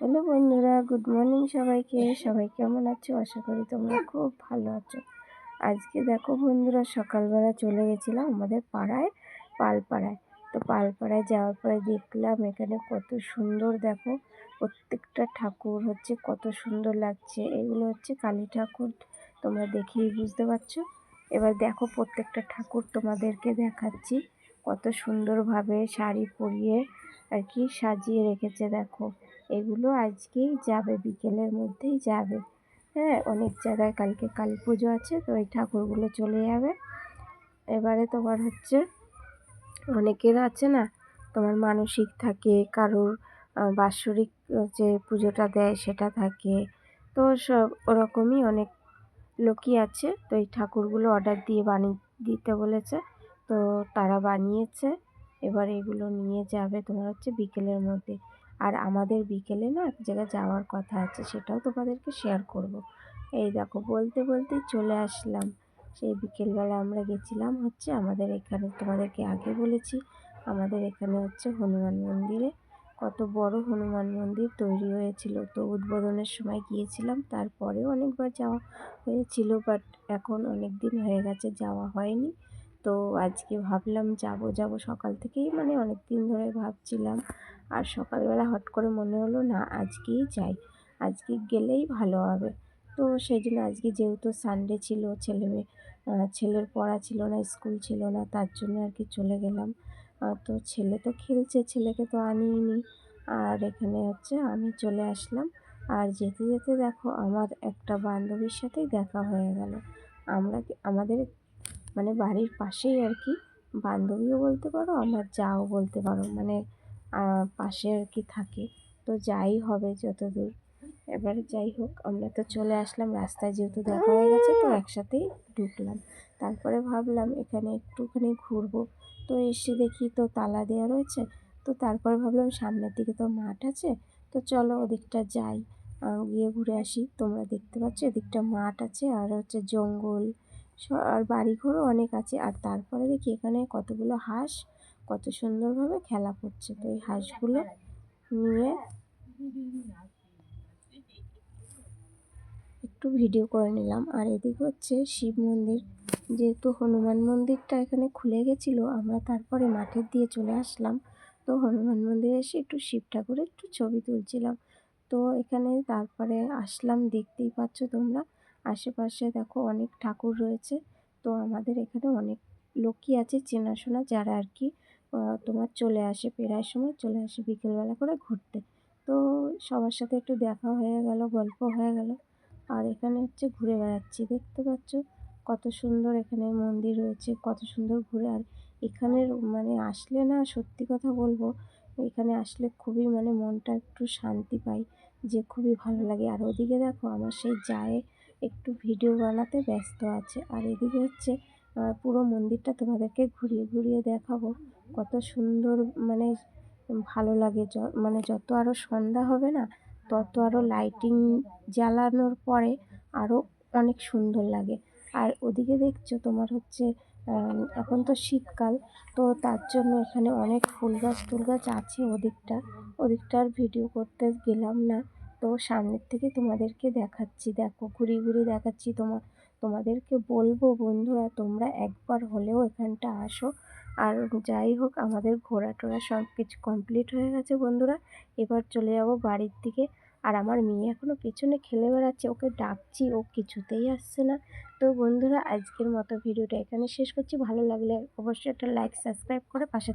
Hello বন্ধুরা, good morning সবাইকে। সবাই কেমন আছো? আশা করি তোমরা খুব ভালো আছো। আজকে দেখো বন্ধুরা, সকালবেলা চলে গেছিলাম আমাদের পাড়ায়, পালপাড়ায়। তো পালপাড়ায় যাওয়ার পরে দেখলাম এখানে কত সুন্দর দেখো, প্রত্যেকটা ঠাকুর হচ্ছে কত সুন্দর লাগছে। এগুলো হচ্ছে কালী ঠাকুর, তোমরা দেখেই বুঝতে পারছ। এবার দেখো প্রত্যেকটা ঠাকুর তোমাদেরকে দেখাচ্ছি, কত সুন্দরভাবে শাড়ি পরিয়ে আর কি সাজিয়ে রেখেছে দেখো। এগুলো আজকেই যাবে, বিকেলের মধ্যেই যাবে। হ্যাঁ অনেক জায়গায় কালকে কালী পুজো আছে, তো এই ঠাকুরগুলো চলে যাবে। এবারে তোমার হচ্ছে, অনেকের আছে না, তোমার মানসিক থাকে, কারোর বাৎসরিক যে পুজোটা দেয় সেটা থাকে। তো সব ওরকমই অনেক লোকই আছে, তো এই ঠাকুরগুলো অর্ডার দিয়ে বানিয়ে দিতে বলেছে, তো তারা বানিয়েছে। এবার এগুলো নিয়ে যাবে তোমার হচ্ছে বিকেলের মধ্যে। আর আমাদের বিকেলে না এক জায়গায় যাওয়ার কথা আছে, সেটাও তোমাদেরকে শেয়ার করব। এই দেখো, বলতে বলতেই চলে আসলাম। সেই বিকেলবেলা আমরা গেছিলাম হচ্ছে আমাদের এখানে, তোমাদেরকে আগে বলেছি, আমাদের এখানে হচ্ছে হনুমান মন্দিরে। কত বড় হনুমান মন্দির তৈরি হয়েছিল। তো উদ্বোধনের সময় গিয়েছিলাম, তারপরেও অনেকবার যাওয়া হয়েছিল বাট এখন অনেক দিন হয়ে গেছে, যাওয়া হয়নি। তো আজকে ভাবলাম যাব যাব সকাল থেকেই মানে অনেক দিন ধরে ভাবছিলাম। আর সকালবেলা হট করে মনে হলো, না, আজকেই যাই। আজকে গেলেই ভালো হবে। তো সেই জন্য আজকে যেহেতু সানডে ছিল, ছেলে মেয়ে ছেলের পড়া ছিল না, স্কুল ছিল না, তার জন্য আর কি চলে গেলাম। তো ছেলে তো খেলছে, ছেলেকে তো আনিনি আর এখানে হচ্ছে আমি চলে আসলাম। আর যেতে যেতে দেখো, আমার একটা বান্ধবীর সাথেই দেখা হয়ে গেল। আমরা আমাদের মানে বাড়ির পাশেই আর কি। বান্ধবীও বলতে পারো, আমার যাও বলতে পারো। মানে পাশে আর কি থাকে। তো যাই হবে যত দূর এবারে যাই হোক, আমরা তো চলে আসলাম। রাস্তায় যেহেতু দেখা হয়ে গেছে, তো একসাথেই ঢুকলাম। তারপরে ভাবলাম এখানে একটুখানি ঘুরবো। তো এসে দেখি তো তালা দেওয়া রয়েছে। তো তারপরে ভাবলাম সামনের দিকে তো মাঠ আছে। তো চলো ওদিকটা যাই। গিয়ে ঘুরে আসি। তোমরা দেখতে পাচ্ছ এদিকটা মাঠ আছে, আর হচ্ছে জঙ্গল। আর বাড়িঘরও অনেক আছে। আর তারপরে দেখি এখানে কতগুলো হাঁস, কত সুন্দরভাবে খেলা করছে। তো এই হাঁসগুলো নিয়ে একটু ভিডিও করে নিলাম। আর এদিকে হচ্ছে শিব মন্দির। যেহেতু হনুমান মন্দিরটা এখানে খুলে গেছিল, আমরা তারপরে মাঠের দিয়ে চলে আসলাম। তো হনুমান মন্দিরে এসে একটু শিব ঠাকুরের একটু ছবি তুলছিলাম। তো এখানে তারপরে আসলাম, দেখতেই পাচ্ছ তোমরা। আশেপাশে দেখো অনেক ঠাকুর রয়েছে। তো আমাদের এখানে অনেক লোকই আছে চেনাশোনা যারা আর কি তোমার চলে আসে প্রায় সময়, চলে আসে বিকেলবেলা করে ঘুরতে। তো সবার সাথে একটু দেখা হয়ে গেল, গল্প হয়ে গেল। আর এখানে হচ্ছে ঘুরে বেড়াচ্ছি, দেখতে পাচ্ছ কত সুন্দর এখানে মন্দির রয়েছে, কত সুন্দর ঘুরে। আর এখানের মানে আসলে না সত্যি কথা বলব, এখানে আসলে খুবই মানে মনটা একটু শান্তি পাই, যে খুবই ভালো লাগে। আর ওদিকে দেখো আমার সেই যায় একটু ভিডিও বানাতে ব্যস্ত আছে। আর এদিকে হচ্ছে পুরো মন্দিরটা তোমাদেরকে ঘুরিয়ে ঘুরিয়ে দেখাবো। কত সুন্দর মানে ভালো লাগে। মানে যত আরও সন্ধ্যা হবে না, তত আরও লাইটিং জ্বালানোর পরে আরও অনেক সুন্দর লাগে। আর ওদিকে দেখছ তোমার হচ্ছে এখন তো শীতকাল, তো তার জন্য এখানে অনেক ফুল গাছ, টুল গাছ আছে ওদিকটা। ওদিকটার ভিডিও করতে গেলাম না। তো সামনের থেকে তোমাদেরকে দেখাচ্ছি। দেখো ঘুরিয়ে ঘুরিয়ে দেখাচ্ছি তোমার তোমাদেরকে বলব বন্ধুরা, তোমরা একবার হলেও এখানটা আসো। আর যাই হোক, আমাদের ঘোরা টোরা সব কিছু কমপ্লিট হয়ে গেছে বন্ধুরা। এবার চলে যাব বাড়ির দিকে। আর আমার মেয়ে এখনও পেছনে খেলে বেড়াচ্ছে, ওকে ডাকছি, ও কিছুতেই আসছে না। তো বন্ধুরা, আজকের মতো ভিডিওটা এখানে শেষ করছি। ভালো লাগলে অবশ্যই একটা লাইক সাবস্ক্রাইব করে পাশে